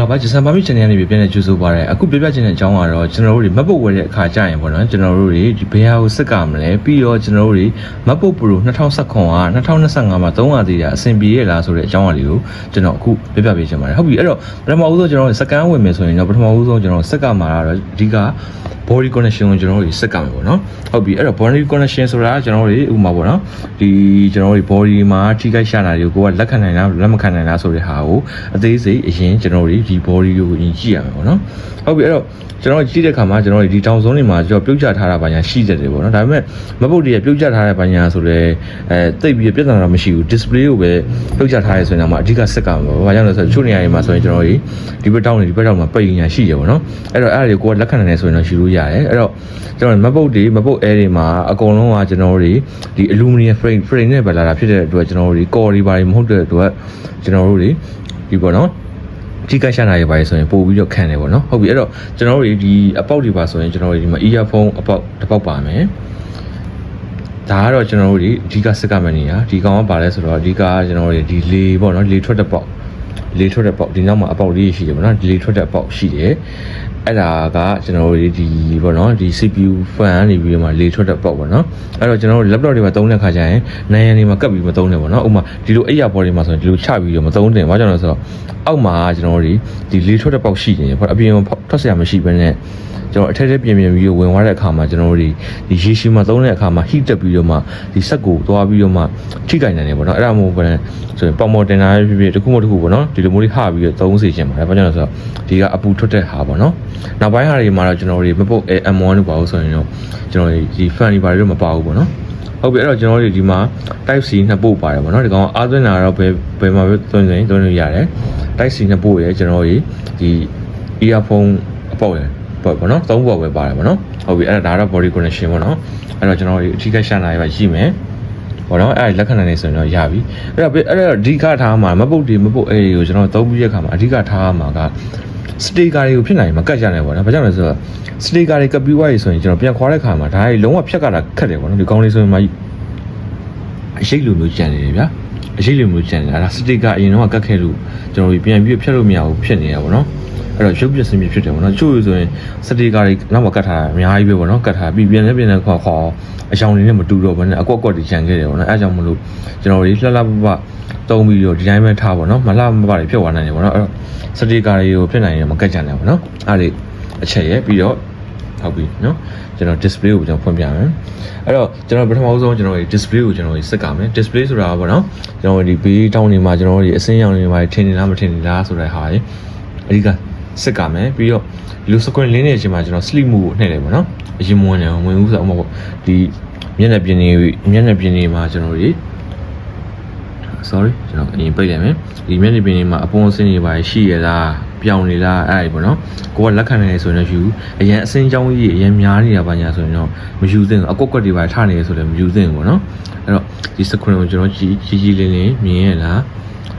္ဂလာပါဂျစံပါမီ channel ကနေပြန်နေကြိုဆိုပါရစေအခုပြပြချင်တဲ့အကြောင်းကတော့ကျွန်တော်တို့တွေမတ်ပုတ်ဝယ်တဲ့အခါကျရင်ပေါ့နော်ကျွန်တော်တို့တွေဒီဘယ်ဟာကိုစက်ကမလဲပြီးတော့ကျွန်တော်တို့တွေမတ်ပုတ် Pro 2019က2025မှာ300သေးတာအဆင်ပြေရလားဆိုတဲ့အကြောင်းအရာလေးကိုကျွန်တော်အခုပြပြပေးချင်ပါတယ်ဟုတ်ပြီအဲ့တော့ပထမဦးဆုံးကျွန်တော်တို့စကန်ဝင်မယ်ဆိုရင်တော့ပထမဦးဆုံးကျွန်တော်စက်ကမှာတော့အဓိက body connection ကိုကျွန်တော်တို့စက်ကမယ်ပေါ့နော်ဟုတ်ပြီအဲ့တော့ body connection ဆိုတာကကျွန်တော်တို့ဥပမာပေါ့နော်ဒီကျွန်တော်တို့ body မှာထိခိုက်ရှာတာတွေကိုကိုကလက်ခံနိုင်လားလက်မခံနိုင်လားဆိုတဲ့ဟာကိုအသေးစိတ်အရင်ကျွန်တော်တို့ဒီ body ကိုရင်ကြည့်ရမယ်ပေါ့နော်ဟုတ်ပြီအဲ့တော့ကျွန်တော်ကြည့်တဲ့အခါမှာကျွန်တော်ဒီတောင်စုံတွေမှာကျွန်တော်ပြုတ်ကျထားတာပါညာရှိတယ်တယ်ပေါ့နော်ဒါပေမဲ့မပုတ်တည်းပြုတ်ကျထားတဲ့ပါညာဆိုတော့အဲတိတ်ပြီးပြဿနာတော့မရှိဘူး display ကိုပဲပြုတ်ကျထားရဲဆိုရင်တော့အဓိကစက်ကမှာပေါ့ဘာကြောင့်လဲဆိုတော့ချို့နေရာတွေမှာဆိုရင်ကျွန်တော်ဒီဘက်တောင်းနေဒီဘက်တောင်းမှာပိတ်ညာရှိတယ်ပေါ့နော်အဲ့တော့အဲ့ဒါတွေကိုကလက်ခံနိုင်တယ်ဆိုရင်တော့ရှိလို့ရတယ်အဲ့တော့ကျွန်တော်မပုတ်တွေမပုတ်အဲတွေမှာအကုန်လုံးကကျွန်တော်တို့ဒီ aluminum frame frame နဲ့ပဲလာတာဖြစ်တဲ့အတွက်ကျွန်တော်တို့ဒီ core တွေဘာတွေမဟုတ်တဲ့အတွက်ကျွန်တော်တို့တွေဒီပေါ့နော် ထိကရှာနာရပါလေဆိုရင်ပို့ပြီးတော့ခံတယ်ပေါ့နော်ဟုတ်ပြီအဲ့တော့ကျွန်တော်တို့ဒီအပေါက်တွေပါဆိုရင်ကျွန်တော်တို့ဒီမှာ earphone အပေါက်တစ်ပေါက်ပါမယ်ဒါကတော့ကျွန်တော်တို့ဒီအဓိကစက်ကမန်နေတာဒီကောင်ကပါလဲဆိုတော့အဓိကကျွန်တော်တို့ဒီလေပေါ့နော်လေထွက်တဲ့ပေါက်လေထွက်တဲ့ပေါက်ဒီနောက်မှာအပေါက်လေးရှိတယ်ပေါ့နော်ဒီလေထွက်တဲ့ပေါက်ရှိတယ်အဲ့ဒါကကျွန်တော်တို့ဒီပေါ့နော်ဒီ CPU fan နေပြီးတော့မှလေထွက်တဲ့ port ပေါ့နော်အဲ့တော့ကျွန်တော်တို့ laptop တွေမှာသုံးတဲ့ခါကျရင်နိုင်ရံတွေမှာကပ်ပြီးမသုံးနဲ့ပေါ့နော်ဥမာဒီလိုအိယာ port တွေမှာဆိုရင်ဒီလိုချပြီးတော့မသုံးတင်ဘာကြောင့်လဲဆိုတော့အောက်မှာကျွန်တော်တို့ဒီလေထွက်တဲ့ port ရှိနေတယ်ပေါ့အပြင်ထွက်စရာမရှိဘဲနဲ့ကျွန်တော်အထက်ထက်ပြင်ပြင်ပြီးတော့ဝင်သွားတဲ့အခါမှာကျွန်တော်တို့ဒီရေရှည်မှာသုံးတဲ့အခါမှာ heat တက်ပြီးတော့မှဒီစက်ကိုသွားပြီးတော့မှထိခိုက်နိုင်တယ်ပေါ့နော်အဲ့ဒါမျိုးပဲဆိုရင်ပေါ်မော်တင်တာဖြစ်ဖြစ်တစ်ခုမှတစ်ခုပေါ့နော်ဒီလိုမျိုးလေးဟပြီးတော့သုံးစီခြင်းပါတယ်ဘာကြောင့်လဲဆိုတော့ဒီကအပူထွက်တဲ့ဟာပေါ့နော်နောက်ပိုင်းဟာတွေမှာတော့ကျွန်တော်တို့မပုတ် M1 လို့ပါလို့ဆိုရင်တော့ကျွန်တော်ဒီ fan တွေပါတော့မပါဘူးပေါ့နော်ဟုတ်ပြီအဲ့တော့ကျွန်တော်တို့ဒီမှာ type C နှစ်ပို့ပါတယ်ဗောနော်ဒီကောင်အားသွင်းတာတော့ဘယ်ဘယ်မှာပဲသွင်းရင်သွင်းလို့ရတယ် type C နှစ်ပို့ရယ်ကျွန်တော်တို့ဒီ earphone အပေါက်ရယ်ပေါ့ဗောနော်သုံးပေါက်ပဲပါတယ်ဗောနော်ဟုတ်ပြီအဲ့ဒါဒါတော့ body connection ဗောနော်အဲ့တော့ကျွန်တော်တို့အထီးကရှာနာရပါရှိမယ်ဘောနော်အဲ့ဒါလက်ခံနိုင်နေဆိုရင်တော့ရပြီအဲ့တော့အဲ့တော့အဓိကထားမှာမပုတ်ဒီမပုတ်အဲ့ဒီကိုကျွန်တော်သုံးပြီးတဲ့အခါမှာအဓိကထားမှာက စတေကာတွေကိုဖြစ်နိုင်မှာကတ်ကြတယ်ပေါ့နော်ဘာကြောင့်လဲဆိုတော့စတေကာတွေကပ်ပြီးွားရဆိုရင်ကျွန်တော်ပြန်ခွာတဲ့ခါမှာဒါတွေလုံးဝဖြတ်ကတာခက်တယ်ပေါ့နော်ဒီကောင်းလေးဆိုရင်မှအရှိတ်လိုမျိုးကြံနေတယ်ဗျာအရှိတ်လိုမျိုးကြံနေတာဒါစတေကာအရင်တော့ကတ်ခဲ့လို့ကျွန်တော်ပြန်ပြီးဖြတ်လို့မရဘူးဖြစ်နေတာပေါ့နော် အဲ့တော့ရုပ်ပြစင်းပြဖြစ်တယ်ပေါ့နော်ချို့ဆိုရင်စတေကာတွေနောက်မှာကတ်ထားတာအများကြီးပဲပေါ့နော်ကတ်ထားပြီးပြန်လည်းပြန်လည်းခွာခွာအချောင်တွေနဲ့မတူတော့ဘဲနဲ့အကွက်ကွက်တွေခြံခဲ့တယ်ပေါ့နော်အဲအကြောင်းမလို့ကျွန်တော်တို့လှလှပပတုံးပြီးတော့ဒီတိုင်းပဲထားပေါ့နော်မလှမပတွေဖြစ်သွားနိုင်တယ်ပေါ့နော်အဲ့တော့စတေကာတွေကိုဖြစ်နိုင်ရင်မကတ်ကြနိုင်ဘူးနော်အဲ့ဒီအချက်ရဲ့ပြီးတော့ဟုတ်ပြီနော်ကျွန်တော် display ကိုကျွန်တော်ဖွင့်ပြမယ်အဲ့တော့ကျွန်တော်ပထမဆုံးကျွန်တော်ဒီ display ကိုကျွန်တော်စက်ကမယ် display ဆိုတာကပေါ့နော်ကျွန်တော်ဒီဘေးတောင်းနေမှာကျွန်တော်ဒီအစင်းရောင်တွေမှာထင်နေလားမထင်နေလားဆိုတဲ့ဟာကြီးအဓိက စက်ကမယ်ပြီးတော့ဒီလို screen လင်းနေတဲ့အချိန်မှာကျွန်တော် sleep mode ကိုနှိပ်လိုက်ပါနော်အရင်မဝင်တယ်ဝင်ဦးဆိုတော့ဥပမာဒီမျက်နှာပြင်နေမျက်နှာပြင်နေမှာကျွန်တော်ဒီ sorry ကျွန်တော်အရင်ပိတ်လိုက်မယ်ဒီမျက်နှာပြင်တွေမှာအပေါ်အဆင်းတွေပါရှိရလားပြောင်းနေလားအဲ့ဒါပေါ့နော်ကိုကလက်ခံနေဆိုရင်တော့ယူအရင်အစင်းချောင်းကြီးအရင်များနေတာပါညာဆိုရင်တော့မယူသင့်ဘူးအကွက်ကွက်တွေပါထားနေရဆိုလည်းမယူသင့်ဘူးပေါ့နော်အဲ့တော့ဒီ screen ကိုကျွန်တော်ကြည့်ကြီးကြီးလေးလေးမြင်ရလား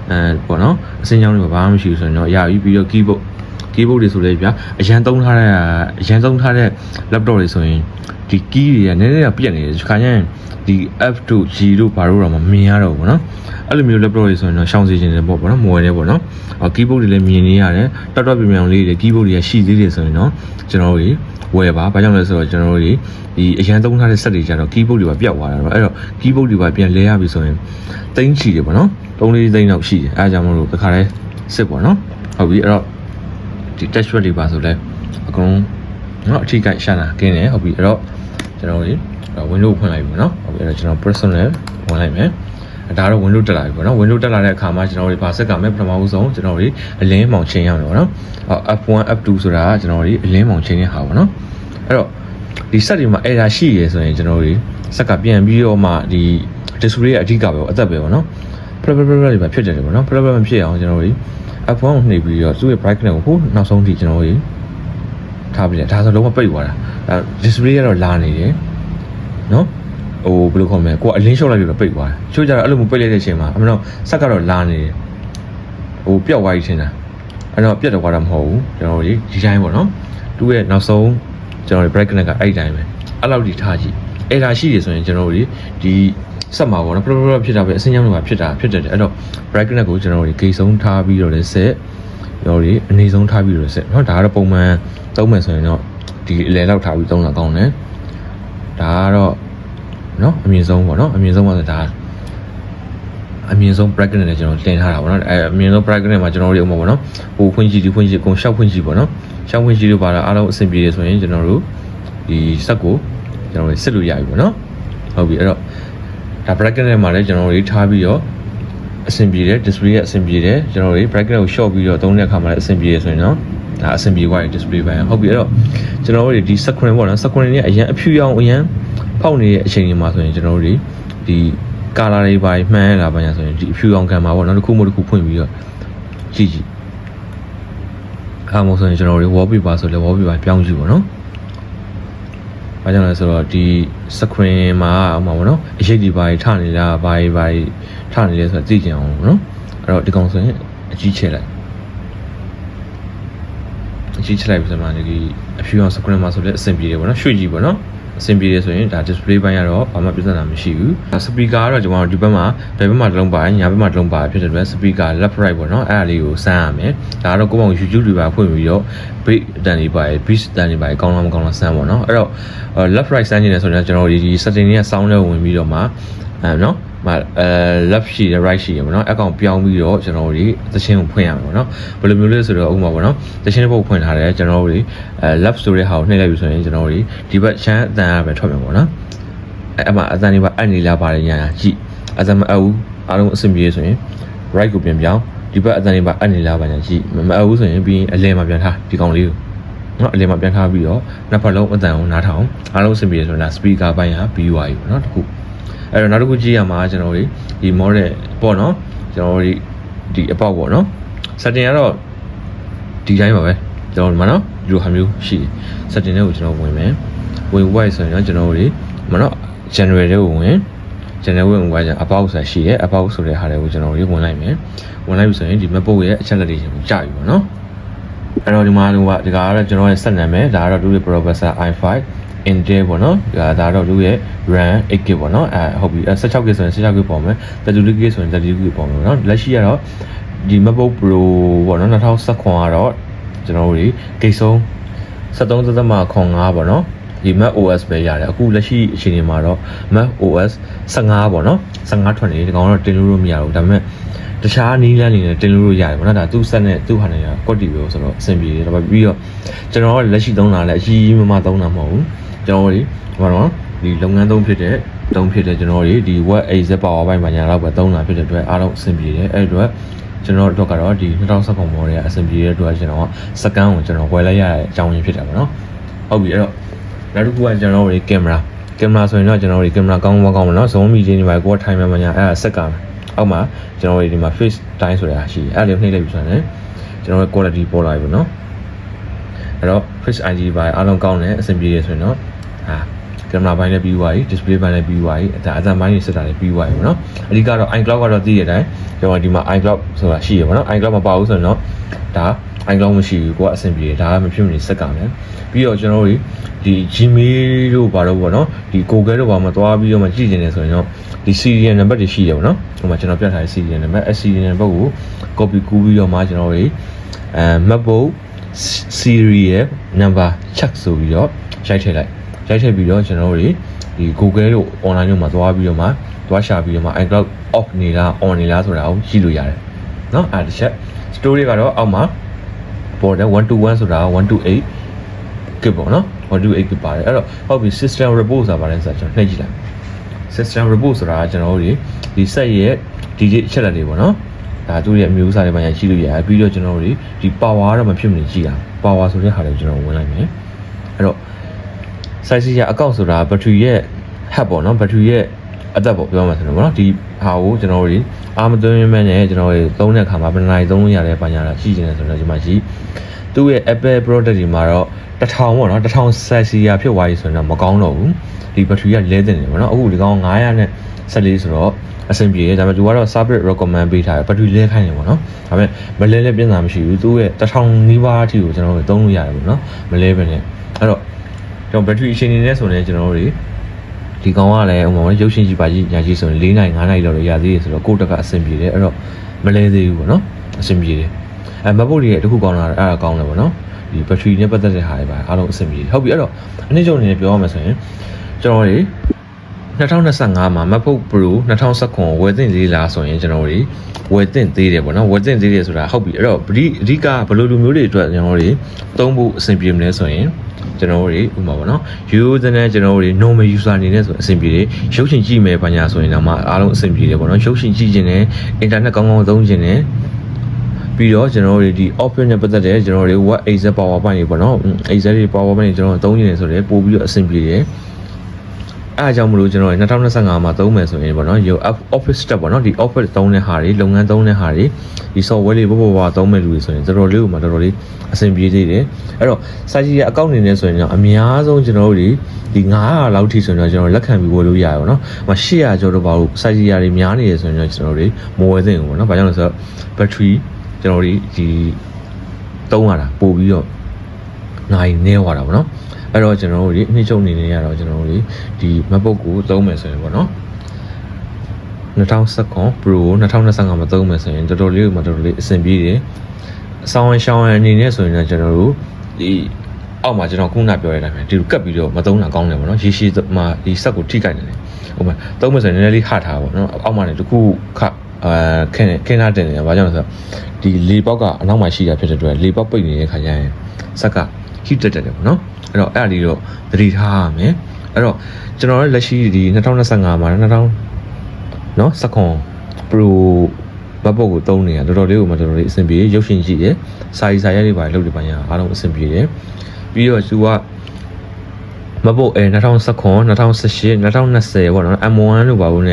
အဲပေါ့နော်အစင်းချောင်းတွေဘာမှမရှိဘူးဆိုရင်တော့ရပြီပြီးတော့ keyboard keyboard တွေဆိုလည်းဗျာအရန်သုံးထားတဲ့အရန်သုံးထားတဲ့ laptop တွေဆိုရင်ဒီ key တွေကနည်းနည်းတော့ပြက်နေတယ်ခါကျရင်ဒီ F တို့ G တို့ဘာလို့တော့မမြင်ရတော့ဘူးเนาะအဲ့လိုမျိုး laptop တွေဆိုရင်တော့ရှောင်စေချင်တယ်ပေါ့ဗောနော်မဝင်နေပေါ့နော်အော် keyboard တွေလည်းမြင်နေရတယ်တော်တော်ပြပြောင်လေးတွေ keyboard တွေကရှိသေးတယ်ဆိုရင်တော့ကျွန်တော်တို့ဝယ်ပါဘာကြောင့်လဲဆိုတော့ကျွန်တော်တို့ဒီအရန်သုံးထားတဲ့ set တွေကြတော့ keyboard တွေပါပျောက်သွားတာတော့အဲ့တော့ keyboard တွေပါပြန်လဲရပြီဆိုရင်တိန်းချီတယ်ပေါ့နော်3လေးသိန်းတော့ရှိတယ်အဲဒါကြောင့်မလို့တခါလဲစစ်ပေါ့နော်ဟုတ်ပြီအဲ့တော့ ဒီ touch pad တွေပါဆိုလဲအကုန်နော်အထိကိုက်ရှာတာကင်းတယ်ဟုတ်ပြီအဲ့တော့ကျွန်တော်တို့ window ဖွင့်လိုက်ပြီပေါ့နော်ဟုတ်ပြီအဲ့တော့ကျွန်တော် personal ဝင်လိုက်မယ်ဒါတော့ window တက်လာပြီပေါ့နော် window တက်လာတဲ့အခါမှာကျွန်တော်တို့ဘာဆက်ကမဲ့ပထမဦးဆုံးကျွန်တော်တို့အလင်းမောင်ချိန်ရအောင်ပေါ့နော် F1 F2 ဆိုတာကကျွန်တော်တို့အလင်းမောင်ချိန်တဲ့ဟာပေါ့နော်အဲ့တော့ဒီ set တွေမှာ error ရှိရဆိုရင်ကျွန်တော်တို့ဆက်ကပြန်ပြီးတော့မှဒီ display အဓိကပဲအသက်ပဲပေါ့နော် problem problem တွေပဲဖြစ်တယ်ပေါ့နော် problem မဖြစ်အောင်ကျွန်တော်တို့ F1 ကိုနှိပ်ပြီးတော့သူ့ရဲ့ brightness ကိုဟိုနောက်ဆုံးထိကျွန်တော်တို့ထားပြီးတယ်ဒါဆိုလုံးဝပိတ်သွားတာဒါ display ကတော့လာနေတယ်နော်ဟိုဘယ်လိုခေါ်မလဲကိုကအလင်းလျှော့လိုက်ပြီးတော့ပိတ်သွားတယ်ချို့ကြတော့အဲ့လိုမျိုးပိတ်လိုက်တဲ့အချိန်မှာအမှန်တော့ဆက်ကတော့လာနေတယ်ဟိုပျောက်သွားပြီထင်တာအဲ့တော့ပြတ်တော့သွားတာမဟုတ်ဘူးကျွန်တော်တို့ဒီတိုင်းပေါ့နော်သူ့ရဲ့နောက်ဆုံးကျွန်တော်တို့ brightness ကအဲ့ဒီတိုင်းပဲအဲ့လောက်ဒီထားကြည့်အဲ့ဒါရှိတယ်ဆိုရင်ကျွန်တော်တို့ဒီ ဆက်မှာပေါ့နော်ပရပရဖြစ်တာပဲအစင်းရောင်းတွေမှာဖြစ်တာဖြစ်တယ်အဲ့တော့ bright connect ကိုကျွန်တော်တို့ဂိတ်ဆုံးထားပြီးတော့လည်းဆက်ရောတွေအနေဆုံးထားပြီးတော့လည်းဆက်နော်ဒါကတော့ပုံမှန်သုံးမယ်ဆိုရင်တော့ဒီအလဲလောက်ထားပြီးသုံးတာကောင်းတယ်ဒါကတော့နော်အမြင့်ဆုံးပေါ့နော်အမြင့်ဆုံးပါဆိုဒါအမြင့်ဆုံး bracket နဲ့ကျွန်တော်တင်ထားတာပေါ့နော်အဲအမြင့်ဆုံး bracket နဲ့မှာကျွန်တော်တို့ဥပမာပေါ့နော်ဟိုဖွင့်ကြည့်ဒီဖွင့်ကြည့်အကုန်ရှောက်ဖွင့်ကြည့်ပေါ့နော်ရှောက်ဖွင့်ကြည့်လို့ပါတာအားလုံးအဆင်ပြေတယ်ဆိုရင်ကျွန်တော်တို့ဒီစက်ကိုကျွန်တော်တို့စစ်လို့ရပြီပေါ့နော်ဟုတ်ပြီအဲ့တော့ ဒါ bracket နဲ့မှာလည်းကျွန်တော်တို့ထားပြီးတော့အဆင်ပြေတယ် display ရဲ့အဆင်ပြေတယ်ကျွန်တော်တို့ bracket ကို short ပြီးတော့သုံးတဲ့အခါမှာလည်းအဆင်ပြေတယ်ဆိုရင်တော့ဒါအဆင်ပြေသွားတယ် display ပိုင်းဟုတ်ပြီအဲ့တော့ကျွန်တော်တို့ဒီ screen ပေါ့နော် screen ရဲ့အရင်အဖြူရောင်အရင်ဖောက်နေတဲ့အချိန်တွေမှာဆိုရင်ကျွန်တော်တို့ဒီကာလာတွေပါမှန်းရတာပါညာဆိုရင်ဒီအဖြူရောင်ကံမှာပေါ့နော်တစ်ခုမှတစ်ခုဖွင့်ပြီးတော့ကြည့်ကြည့်အားမို့ဆိုရင်ကျွန်တော်တို့ wallpaper ဆိုလဲ wallpaper ပြောင်းကြည့်ပေါ့နော်။ ဘာကြောင့်လဲဆိုတော့ဒီ screen မှာအမှပေါ့နော်အရေးကြီးပါထနေလားဘာကြီးဘာကြီးထနေလဲဆိုတော့သိကြအောင်ပေါ့နော်။အဲ့တော့ဒီကောင်ဆိုရင်အကြီးချဲလိုက်အကြီးချလိုက်ပြီဆိုမှဒီအဖြူအောင် screen မှာဆိုလဲအဆင်ပြေတယ်ပေါ့နော်။ရွှေ့ကြည့်ပေါ့နော်။ အဆင်ပြေတယ်ဆိုရင်ဒါ display ဘိုင်းကတော့ဘာမှပြဿနာမရှိဘူး။ speaker ကတော့ကျွန်တော်တို့ဒီဘက်မှာဘယ်ဘက်မှာတစ်လုံးပါညာဘက်မှာတစ်လုံးပါဖြစ်တဲ့အတွက် speaker left right ပေါ့နော်။အဲ့ဒါလေးကိုစမ်းရမယ်။ဒါကတော့ကိုယ့်ဘောင် YouTube တွေပါဖွင့်ပြီးတော့ beat အတန်တွေပါ beat အတန်တွေပါကောင်းလားမကောင်းလားစမ်းပေါ့နော်။အဲ့တော့ left right စမ်းနေတယ်ဆိုတော့ကျွန်တော်တို့ဒီ setting တွေက sound တွေဝင်ပြီးတော့မှအဲနော် မအဲ left ရှိတယ် right ရှိတယ်ပေါ့နော်အကောင်ပြောင်းပြီးတော့ကျွန်တော်တို့ဒီသချင်းကိုဖွင့်ရမှာပေါ့နော်ဘယ်လိုမျိုးလဲဆိုတော့ဥပမာပေါ့နော်သချင်းတစ်ပုတ်ဖွင့်ထားတယ်ကျွန်တော်တို့ဒီအဲ left ဆိုတဲ့ဟာကိုနှိပ်လိုက်ပြီဆိုရင်ကျွန်တော်တို့ဒီဒီဘက်ချမ်းအတန်အပဲထွက်မှာပေါ့နော်အဲအမှအတန်တွေပါအပ်နေလားပါတယ်ညာကြည့်အတန်မအပ်ဘူးအားလုံးအဆင်ပြေဆိုရင် right ကိုပြန်ပြောင်းဒီဘက်အတန်တွေပါအပ်နေလားပါညာကြည့်မအပ်ဘူးဆိုရင်ပြီးရင်အလဲမှာပြန်ထားဒီကောင်လေးကိုနော်အလဲမှာပြန်ထားပြီးတော့နှစ်ဖက်လုံးအတန်ကိုနားထောင်အားလုံးအဆင်ပြေဆိုရင်ဒါ speaker ဘိုင်းဟာပြီးသွားပြီပေါ့နော်တခု အဲ့တော့နောက်တစ်ခုကြည့်ရမှာကျွန်တော်တို့ဒီ model ပေါ့နော်ကျွန်တော်တို့ဒီအပေါက်ပေါ့နော် setting ကတော့ဒီတိုင်းပါပဲကျွန်တော်တို့မှာနော်ဒီလိုဟာမျိုးရှိတယ် setting တွေကိုကျွန်တော်ဝင်မယ်ဝင် white ဆိုရင်တော့ကျွန်တော်တို့မနော် general တွေကိုဝင် general ဝင်ကကျွန်တော် about ဆိုတာရှိရဲ့ about ဆိုတဲ့ဟာတွေကိုကျွန်တော်တို့ဝင်လိုက်မယ်ဝင်လိုက်ပြီဆိုရင်ဒီ map ရဲ့အချက်လက်တွေကျွန်တော်ကြာပြီပေါ့နော်အဲ့တော့ဒီမှာဒီကဒီကတော့ကျွန်တော်ရဲ့ဆက်နံမယ်ဒါကတော့ Dual Professor i5 in there ပေါ့နော်ဒါတော့လူရဲ့ RAM 8GB ပေါ့နော်အဲဟုတ်ပြီ 16GB ဆိုရင် 16GB ပေါ်မယ် 32GB ဆိုရင် 32GB ပေါ်မယ်ပေါ့နော်လက်ရှိကတော့ဒီ MacBook Pro ပေါ့နော်2019ကတော့ကျွန်တော်တို့ဒီ gate ဆုံး73.95ပေါ့နော်ဒီ Mac OS ပဲရတယ်အခုလက်ရှိအချိန်မှာတော့ Mac OS 15ပေါ့နော်15ထွက်နေဒီကောင်တော့တင်လို့လို့မရဘူးဒါပေမဲ့တခြားနီးလန်းနေနဲ့တင်လို့လို့ရတယ်ပေါ့နော်ဒါသူ့ဆက်နဲ့သူ့ဟာနဲ့ကွက်တီပဲဆိုတော့အဆင်ပြေတယ်ဒါပေမဲ့ပြီးတော့ကျွန်တော်ကလက်ရှိသုံးတာလည်းအကြီးကြီးမမသုံးတာမဟုတ်ဘူး ကျွန်တော်ဒီဘာလို့ဒီလုပ်ငန်းသုံးဖြစ်တဲ့သုံးဖြစ်တဲ့ကျွန်တော်ဒီဒီ web AZ power ဘိုင်းမှာညာတော့ပဲသုံးတာဖြစ်တဲ့အတွက်အားလုံးအဆင်ပြေတယ်အဲ့အတွက်ကျွန်တော်တို့ကတော့ဒီ2019 model ကအဆင်ပြေတဲ့အတွက်ကျွန်တော်စကန်ကိုကျွန်တော်ဝယ်လိုက်ရတဲ့အကြောင်းရင်းဖြစ်တာပေါ့နော်ဟုတ်ပြီအဲ့တော့နောက်တစ်ခုကကျွန်တော်တို့ကင်မရာကင်မရာဆိုရင်တော့ကျွန်တော်တို့ကင်မရာကောင်းကောင်းပါနော် zoom meeting တွေပါကိုယ်ထိုင်မှမှညာအဲ့ဒါစက်ကအောက်မှာကျွန်တော်တို့ဒီမှာ face time ဆိုတာရှိတယ်အဲ့ဒါလေးနှိပ်လိုက်ပြီဆိုရင်ကျွန်တော်တို့ quality ပေါ်လာပြီပေါ့နော်အဲ့တော့ face ID ပါအားလုံးကောင်းတယ်အဆင်ပြေရဆိုရင်တော့ ဟာကင်မရာဘိုင်းလည်းပြီးသွားပြီ display ဘိုင်းလည်းပြီးသွားပြီဒါအသံဘိုင်းတွေစက်တာလည်းပြီးသွားပြီပေါ့နော်အဓိကတော့ iCloud ကတော့သိရတဲ့အတိုင်းကျွန်တော်ဒီမှာ iCloud ဆိုတာရှိရပေါ့နော် iCloud မပါဘူးဆိုရင်တော့ဒါ iCloud မရှိဘူးကိုကအဆင်ပြေတယ်ဒါကမဖြစ်မနေစက်ကမယ်ပြီးတော့ကျွန်တော်တို့ဒီ Gmail တို့ဘာလို့ပေါ့နော်ဒီ Google တို့ဘာမှသွားပြီးတော့မှကြည့်နေတယ်ဆိုရင်တော့ဒီ serial number တွေရှိတယ်ပေါ့နော်ဟိုမှာကျွန်တော်ပြထားတဲ့ serial number အဲ serial number ကို copy ကူးပြီးတော့မှကျွန်တော်တို့အဲ MacBook serial number check ဆိုပြီးတော့ရိုက်ထည့်လိုက် ရိုက်ထည့်ပြီးတော့ကျွန်တော်တို့ဒီ Google တို့ online တို့မှာသွားပြီးတော့မှသွားရှာပြီးတော့မှ iCloud off နေလား on နေလားဆိုတာကိုကြည့်လို့ရတယ်เนาะအဲတစ်ချက် story ကတော့အောက်မှာပေါ်တယ်121ဆိုတာ128 ကစ်ပေါ့နော်128ကစ်ပါတယ်အဲ့တော့ဟုတ်ပြီ system report ဆိုတာပါတယ်ဆိုတော့ကျွန်တော်နှိပ်ကြည့်လိုက် system report ဆိုတာကကျွန်တော်တို့ဒီ set ရဲ့ DJ အချက်လက်တွေပေါ့နော်ဒါသူ့ရဲ့အမျိုးအစားတွေမှရရှိလို့ရတယ်ပြီးတော့ကျွန်တော်တို့ဒီ power တော့မဖြစ်မနေကြည့်တာ power ဆိုတဲ့ဟာတွေကျွန်တော်ဝင်လိုက်မယ်အဲ့တော့ size ရအကောင့်ဆိုတာ battery ရဲ့ head ပေါ့နော် battery ရဲ့အသက်ပေါ့ပြောမှဆိုတော့ဗောနော်ဒီဟာကိုကျွန်တော်တို့ဒီအာမသွင်းမဲနဲ့ကျွန်တော်တို့သုံးတဲ့အခါမှာဘယ်နှနိုင်သုံးလို့ရတယ်ပါညာတာရှိနေတယ်ဆိုတော့ဒီမှာရှိသူ့ရဲ့ Apple product ဒီမှာတော့1000ပေါ့နော်1000 size ရဖြစ်သွားပြီဆိုရင်တော့မကောင်းတော့ဘူးဒီ battery ကလဲတင်တယ်ဗောနော်အခုဒီကောင်900နဲ့14ဆိုတော့အဆင်ပြေတယ်ဒါပေမဲ့သူကတော့ service recommend ပေးထားတယ် battery လဲခိုင်းတယ်ဗောနော်ဒါပေမဲ့မလဲလဲပြင်တာမရှိဘူးသူ့ရဲ့1000နီးပါးအထိကိုကျွန်တော်တို့သုံးလို့ရတယ်ဗောနော်မလဲပဲနဲ့အဲ့တော့ ကျွန်တော် battery အချိန်နေနေဆိုရင်ကျွန်တော်တို့ဒီကောင်ကလည်းဥပမာရုပ်ရှင်ကြည့်ပါကြည့်ညာကြည့်ဆိုရင်၄နိုင်၅နိုင်လောက်ရရသေးတယ်ဆိုတော့ကိုယ့်တကအဆင်ပြေတယ်အဲ့တော့မလဲသေးဘူးပေါ့နော်အဆင်ပြေတယ်အဲ MacBook တွေရဲ့တစ်ခုကောင်းတာအဲ့ဒါကောင်းတယ်ပေါ့နော်ဒီ battery နဲ့ပတ်သက်တဲ့ဟာတွေပါအားလုံးအဆင်ပြေတယ်ဟုတ်ပြီအဲ့တော့အနည်းဆုံးအနေနဲ့ပြောရမယ်ဆိုရင်ကျွန်တော်တွေ 2025မှာ MacBook Pro 2019ဝယ်သင့်သေးလားဆိုရင်ကျွန်တော်တွေဝယ်သင့်သေးတယ်ပေါ့နော်ဝယ်သင့်သေးတယ်ဆိုတာဟုတ်ပြီအဲ့တော့အဓိအဓိကဘယ်လိုလူမျိုးတွေအတွက်ကျွန်တော်တွေသုံးဖို့အဆင်ပြေမလဲဆိုရင်ကျွန်တော်တို့ဥပမာပေါ့နော် user နဲ့ကျွန်တော်တို့ normal user အနေနဲ့ဆိုအဆင်ပြေတယ်ရုပ်ရှင်ကြည့်မယ်ဘာညာဆိုရင်တော့မှအားလုံးအဆင်ပြေတယ်ပေါ့နော်ရုပ်ရှင်ကြည့်ခြင်းနဲ့ internet ကောင်းကောင်းသုံးခြင်းနဲ့ပြီးတော့ကျွန်တော်တို့ဒီ office နဲ့ပတ်သက်တဲ့ကျွန်တော်တို့ web access powerpoint တွေပေါ့နော် access တွေ powerpoint တွေကျွန်တော်သုံးခြင်းနေဆိုတော့ပို့ပြီးတော့အဆင်ပြေတယ် အဲအကြောင်းမလို့ကျွန်တော်2025မှာသုံးမယ်ဆိုရင်ပေါ့နော် your office step ပေါ့နော်ဒီ office သုံးတဲ့ဟာတွေလုပ်ငန်းသုံးတဲ့ဟာတွေဒီ software တွေပေါ့ပေါ့ပါသုံးမဲ့လူတွေဆိုရင်တော်တော်လေးကိုမှတော်တော်လေးအဆင်ပြေသေးတယ်အဲ့တော့ strategy ရဲ့ account နေနေဆိုရင်တော့အများဆုံးကျွန်တော်တို့ဒီ900လောက်ထိဆိုရင်တော့ကျွန်တော်လက်ခံပြီးဝယ်လို့ရတယ်ပေါ့နော်မ800ကျော်တော့ပါဘူး strategy တွေများနေတယ်ဆိုရင်တော့ကျွန်တော်တို့မဝယ်သင့်ဘူးပေါ့နော်ဘာကြောင့်လဲဆိုတော့ battery ကျွန်တော်တို့ဒီသုံးရတာပို့ပြီးတော့နိုင်နေသွားတာပေါ့နော် အဲ့တော့ကျွန်တော်တို့ဒီအနှစ်ချုပ်အနေနဲ့ရတော့ကျွန်တော်တို့ဒီ MacBook ကိုသုံးမယ်ဆိုရင်ပေါ့နော်2019 Pro 2025မှာသုံးမယ်ဆိုရင်တော်တော်လေးမှတော်တော်လေးအဆင်ပြေတယ်အဆောင်အရှောင်းအနေနဲ့ဆိုရင်တော့ကျွန်တော်တို့ဒီအောက်မှာကျွန်တော်ခုနပြောရတဲ့အတိုင်းပဲဒီလိုကပ်ပြီးတော့မသုံးတာကောင်းတယ်ပေါ့နော်ရေရှည်မှာဒီဆက်ကိုထိကြိုက်နေတယ်ဟိုမှာသုံးမယ်ဆိုရင်နည်းနည်းလေးဟထားပါပေါ့နော်အောက်မှာလည်းတစ်ခုခအဲခင်းခင်းထားတင်နေတာဘာကြောင့်လဲဆိုတော့ဒီလေပေါက်ကအနောက်မှာရှိတာဖြစ်တဲ့အတွက်လေပေါက်ပိတ်နေတဲ့ခါကျရင်ဆက်က heat တက်တယ်ပေါ့နော်အဲ့တော့အဲ့ဒါလေးတော့သတိထားရမယ်အဲ့တော့ကျွန်တော်လည်းလက်ရှိဒီ2025မှာ2000နော်စကွန် Pro ဘတ်ပုတ်ကိုတုံးနေတာတော်တော်လေးကိုမှတော်တော်လေးအဆင်ပြေရုပ်ရှင်ကြည့်ရစာရီစာရိုက်တွေပါလုပ်တွေပါညာအားလုံးအဆင်ပြေတယ်ပြီးတော့သူကမပုတ်အဲ2019 2018 2020ပေါ့နော် M1 လို့ပါဘူးね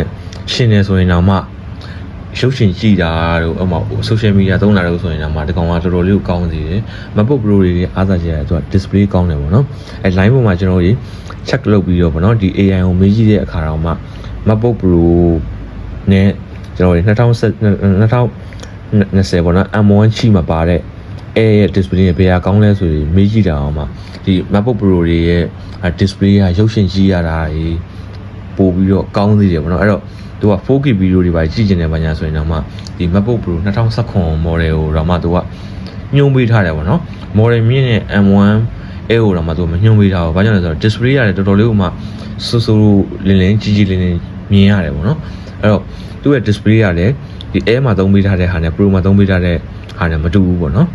ရှင်နေဆိုရင်တော့မှ ရုပ်ရှင်ကြည့်တာတို့အမဆိုရှယ်မီဒီယာသုံးတာတို့ဆိုရင်တော့မှဒီကောင်ကတော်တော်လေးကိုကောင်းစီတယ် MacBook Pro တွေအားသာချက်ရသူက display ကောင်းတယ်ပေါ့နော်အဲ line ပေါ်မှာကျွန်တော်ကြီး check လုပ်ပြီးတော့ပေါ့နော်ဒီ AI ကိုမေးကြည့်တဲ့အခါတော့မှ MacBook Pro နဲ့ကျွန်တော်တို့2020 2020ပေါ့နော် M1 ချီမှာပါတဲ့ Air ရဲ့ display ရဲ့ဘယ်ဟာကောင်းလဲဆိုပြီးမေးကြည့်တာအောင်မှာဒီ MacBook Pro တွေရဲ့ display ကရုပ်ရှင်ကြည့်ရတာကြီးပို့ပြီးတော့ကောင်းသေးတယ်ပေါ့နော်အဲ့တော့ သူက 4K ဗီဒီယိုတွေပါကြည့်ကျင်တယ်ဘာညာဆိုရင်တော့မှဒီ MacBook Pro 2019 model ကိုတော့မှသူကညွှန်းပေးထားတယ်ပေါ့နော် model မြင့်တဲ့ M1 Air ကိုတော့မှသူမညွှန်းပေးထားဘူးဘာကြောင့်လဲဆိုတော့ display ရတယ်တော်တော်လေးကမှဆူဆူလင်းလင်းကြီးကြီးလင်းလင်းမြင်ရတယ်ပေါ့နော်အဲ့တော့သူ့ရဲ့ display ကလည်းဒီ Air မှာသုံးပေးထားတဲ့ဟာနဲ့ Pro မှာသုံးပေးထားတဲ့ဟာနဲ့မတူဘူးပေါ့နော်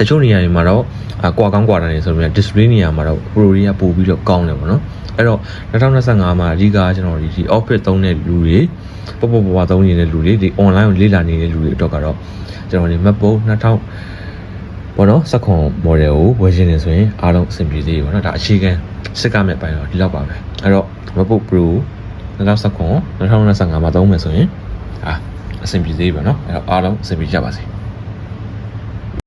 တချို့နေရာတွေမှာတော့အကွာကောင်းကွာတာနေဆိုပြီး display နေရာမှာတော့ Pro တွေကပို့ပြီးတော့ကောင်းတယ်ပေါ့နော်အဲ့တော့2025မှာအဓိကကျွန်တော်ဒီ Office သုံးတဲ့လူတွေပေါ့ပေါ့ပေါ့ပေါ့သုံးနေတဲ့လူတွေဒီ online ကိုလေ့လာနေတဲ့လူတွေအတွက်ကတော့ကျွန်တော်ဒီ MacBook 2000ပေါ့နော်စက်ခွန် model ကိုဝယ်ရှင်နေဆိုရင်အားလုံးအဆင်ပြေသေးပြီပေါ့နော်ဒါအခြေခံစစ်ကမဲ့ပိုင်းတော့ဒီလောက်ပါပဲအဲ့တော့ MacBook Pro 2019 2025မှာသုံးမယ်ဆိုရင်အာအဆင်ပြေသေးပြီပေါ့နော်အဲ့တော့အားလုံးအဆင်ပြေကြပါစေ